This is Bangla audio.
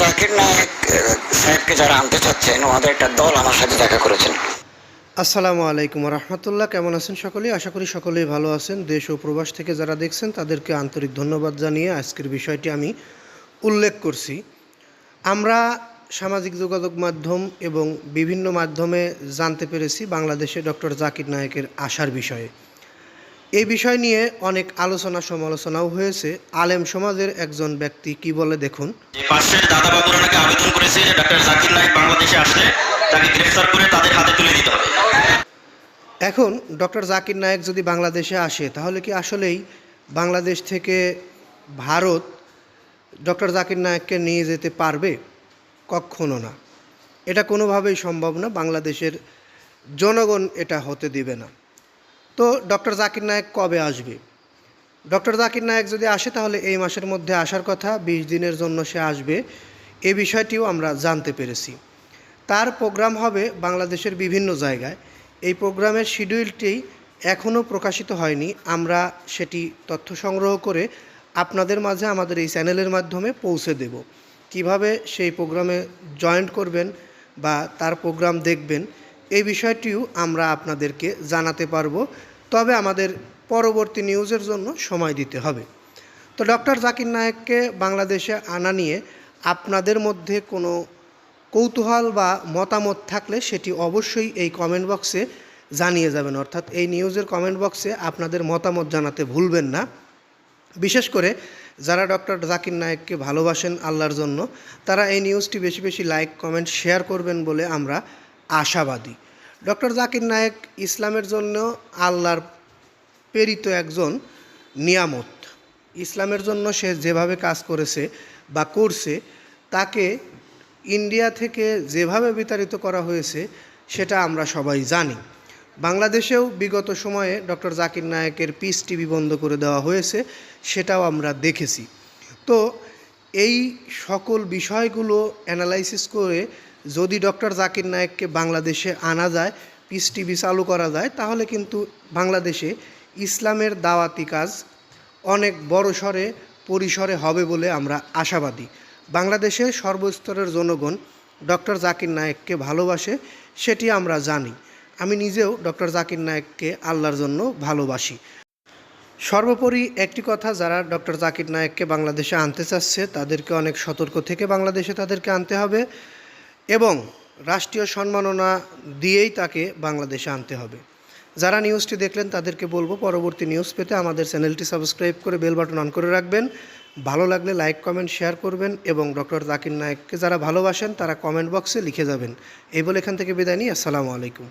জাকির নায়ক সাহেবকে যারা আনতে চাচ্ছেন, ওনাদের একটা দল আমার সাথে দেখা করেছেন। আসসালামু আলাইকুম রহমতুল্লাহ কেমন আছেন সকলেই? আশা করি সকলেই ভালো আছেন। দেশ ও প্রবাস থেকে যারা দেখছেন, তাদেরকে আন্তরিক ধন্যবাদ জানিয়ে আজকের বিষয়টি আমি উল্লেখ করছি। আমরা সামাজিক যোগাযোগ মাধ্যম এবং বিভিন্ন মাধ্যমে জানতে পেরেছি বাংলাদেশে ডক্টর জাকির নায়কের আসার বিষয়ে। এই বিষয় নিয়ে অনেক আলোচনা সমালোচনাও হয়েছে। আলেম সমাজের একজন ব্যক্তি কি বলে দেখুন। পাশের দাদা বাবুরা নাকি আবেদন করেছে যে ডক্টর জাকির নায়েক বাংলাদেশে আসলে তাকে গ্রেফতার করে তাদের হাতে তুলে দিতে হবে। এখন ডক্টর জাকির নায়েক যদি বাংলাদেশে আসে তাহলে কি আসলেই বাংলাদেশ থেকে ভারত ডক্টর জাকির নায়েককে নিয়ে যেতে পারবে? কখনো না। এটা কোনোভাবেই সম্ভব না। বাংলাদেশের জনগণ এটা হতে দিবে না। তো ডক্টর জাকির নায়েক কবে আসবে? ডক্টর জাকির নায়েক যদি আসে, তাহলে এই মাসের মধ্যে আসার কথা, বিশ দিনের জন্য সে আসবে। এ বিষয়টিও আমরা জানতে পেরেছি। তার প্রোগ্রাম হবে বাংলাদেশের বিভিন্ন জায়গায়। এই প্রোগ্রামের শিডিউলটি এখনও প্রকাশিত হয়নি। আমরা সেটি তথ্য সংগ্রহ করে আপনাদের মাঝে আমাদের এই চ্যানেলের মাধ্যমে পৌঁছে দেব। কীভাবে সেই প্রোগ্রামে জয়েন্ট করবেন বা তার প্রোগ্রাম দেখবেন এই বিষয়টিও আমরা আপনাদেরকে জানাতে পারব। তবে আমাদের পরবর্তী নিউজের জন্য সময় দিতে হবে। তো ডক্টর জাকির নায়েককে বাংলাদেশে আনা নিয়ে আপনাদের মধ্যে কোনো কৌতূহল বা মতামত থাকলে সেটি অবশ্যই এই কমেন্ট বক্সে জানিয়ে যাবেন। অর্থাৎ এই নিউজের কমেন্ট বক্সে আপনাদের মতামত জানাতে ভুলবেন না। বিশেষ করে যারা ডক্টর জাকির নায়েককে ভালোবাসেন আল্লাহর জন্য, তারা এই নিউজটি বেশি বেশি লাইক, কমেন্ট, শেয়ার করবেন বলে আমরা আশাবাদী। ডক্টর জাকির নায়েক ইসলামের জন্য আল্লাহর প্রেরিত একজন নিয়ামত। ইসলামের জন্য সে যেভাবে কাজ করেছে বা করছে, তাকে ইন্ডিয়া থেকে যেভাবে বিতাড়িত করা হয়েছে, সেটা আমরা সবাই জানি। বাংলাদেশেও বিগত সময়ে ডক্টর জাকির নায়েকের পিস টিভি বন্ধ করে দেওয়া হয়েছে, সেটাও আমরা দেখেছি। তো এই সকল বিষয়গুলো অ্যানালাইসিস করে যদি ডক্টর জাকির নায়েককে বাংলাদেশে আনা যায়, পিস টিভি চালু করা যায়, তাহলে কিন্তু বাংলাদেশে ইসলামের দাওয়াতি কাজ অনেক বড় স্বরে পরিসরে হবে বলে আমরা আশাবাদী। বাংলাদেশের সর্বস্তরের জনগণ ডক্টর জাকির নায়েককে ভালোবাসে, সেটি আমরা জানি। আমি নিজেও ডক্টর জাকির নায়েককে আল্লাহর জন্য ভালোবাসি। সর্বোপরি একটি কথা, যারা ডক্টর জাকির নায়েককে বাংলাদেশে আনতে চাচ্ছে, তাদেরকে অনেক সতর্ক থেকে বাংলাদেশে তাদেরকে আনতে হবে। এবং রাষ্ট্রীয় সম্মাননা দিয়েই তাকে বাংলাদেশে আনতে হবে। যারা নিউজটি দেখলেন তাদেরকে বলব, পরবর্তী নিউজ পেতে আমাদের চ্যানেলটি সাবস্ক্রাইব করে বেল বাটন অন করে রাখবেন। ভালো লাগলে লাইক কমেন্ট শেয়ার করবেন এবং ডক্টর জাকির নায়ককে যারা ভালোবাসেন তারা কমেন্ট বক্সে লিখে যাবেন। এই বলে এখান থেকে বিদায় নিই। আসসালামু আলাইকুম।